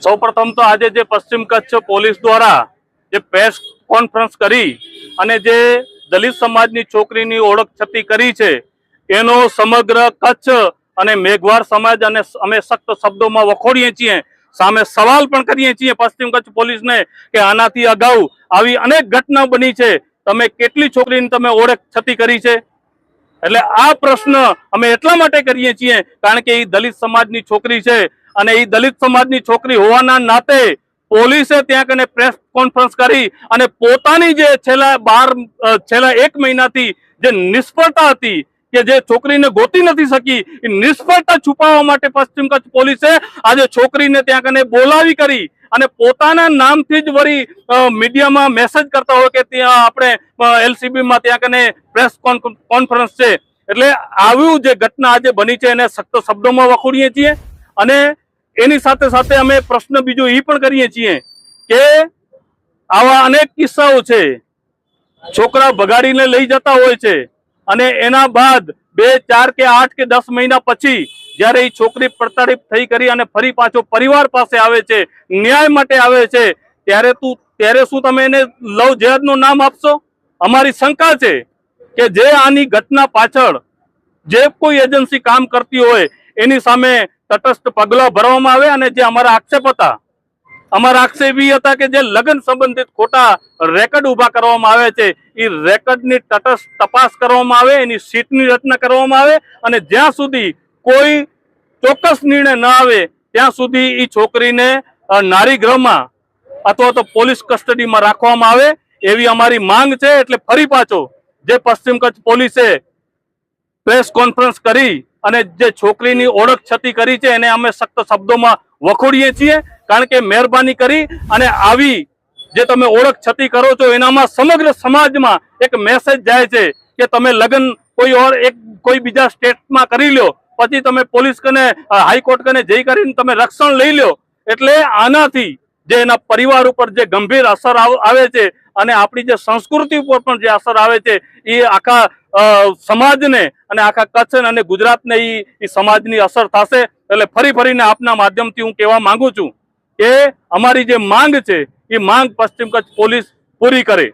સૌપ્રથમ તો આજે જે પશ્ચિમ કચ્છ પોલીસ દ્વારા જે પ્રેસ કોન્ફરન્સ કરી અને જે દલિત સમાજની છોકરીની ઓળખ છતી કરી છે, એનો સમગ્ર કચ્છ અને મેઘવાર સમાજ અને અમે સખ્ત શબ્દોમાં વખોડીએ છીએ, સામે સવાલ પણ કરીએ છીએ પશ્ચિમ કચ્છ પોલીસને કે આનાથી અગાઉ આવી અનેક ઘટના બની છે, તમે કેટલી છોકરીની તમે ઓળખ છતી કરી છે? એટલે આ પ્રશ્ન અમે એટલા માટે કરીએ છીએ, કારણ કે એ દલિત સમાજની છોકરી છે અને એ દલિત સમાજની છોકરી હોવાના નાતે પોલીસે ત્યાં કને પ્રેસ કોન્ફરન્સ કરી અને પોતાની જે છેલ્લા બાર છેલ્લા એક મહિનાથી જે નિષ્ફળતા હતી કે જે છોકરીને ગોતી નથી શકી, એ નિષ્ફળતા છુપાવવા માટે પશ્ચિમ કચ્છ પોલીસે આજે છોકરીને ત્યાં કને બોલાવી કરી અને પોતાના નામથી જ વળી મીડિયામાં મેસેજ કરતા હોય કે ત્યાં આપણે એલસીબીમાં ત્યાં કને પ્રેસ કોન્ફરન્સ છે. એટલે આવ્યું જે ઘટના આજે બની છે એને સખ્ત શબ્દોમાં વખોડીએ છીએ અને એની સાથે સાથે અમે પ્રશ્ન બીજો એ પણ કરીએ છીએ કે આવા અનેક કિસ્સાઓ છે. છોકરા ભગાડીને લઈ જતા હોય છે અને એના બાદ બે, ચાર કે આઠ કે દસ મહિના પછી જ્યારે એ છોકરી પ્રતાડિત થઈ કરી અને ફરી પાછો પરિવાર પાસે આવે છે, ન્યાય માટે આવે છે, ત્યારે તું, ત્યારે શું તમે એને લવ જેહાદનું નામ આપશો? અમારી શંકા છે કે જે આની ઘટના પાછળ જે કોઈ એજન્સી કામ કરતી હોય એની સામે તટસ્થ પગલાં ભરવામાં આવે અને જે અમારા આક્ષેપ હતા, અમારા આક્ષેપ એ હતા કે જે લગ્ન સંબંધિત ખોટા રેકર્ડ ઊભા કરવામાં આવે છે એ રેકર્ડની તટસ્થ તપાસ કરવામાં આવે, એની સીટની રચના કરવામાં આવે અને જ્યાં સુધી કોઈ ચોક્કસ નિર્ણય ન આવે, ત્યાં સુધી એ છોકરીને નારી ગૃહમાં અથવા તો પોલીસ કસ્ટડીમાં રાખવામાં આવે એવી અમારી માંગ છે. એટલે ફરી પાછો જે પશ્ચિમ કચ્છ પોલીસે પ્રેસ કોન્ફરન્સ કરી અને જે છોકરીની ઓળખ છતી કરી છે, એને અમે સખ્ત શબ્દોમાં વખોડીએ છીએ, કારણ કે મહેરબાની કરી અને આવી જે તમે ઓળખ છતી કરો છો, એનામાં સમગ્ર સમાજમાં એક મેસેજ જાય છે કે તમે લગ્ન કોઈ ઓર એક કોઈ બીજા સ્ટેટમાં કરી લ્યો, પછી તમે પોલીસ કને, હાઈકોર્ટ કને જઈ કરીને તમે રક્ષણ લઈ લ્યો, એટલે આનાથી જે એના પરિવાર ઉપર જે ગંભીર અસર આવ- છે અને આપણી જે સંસ્કૃતિ ઉપર પણ જે અસર આવે છે એ આખા સમાજને અને આખા કચ્છ અને ગુજરાતને એ સમાજની અસર થશે. એટલે ફરી ફરીને આપના માધ્યમથી હું કહેવા માંગુ છું કે અમારી જે માંગ છે એ માંગ પશ્ચિમ કચ્છ પોલીસ પૂરી કરે.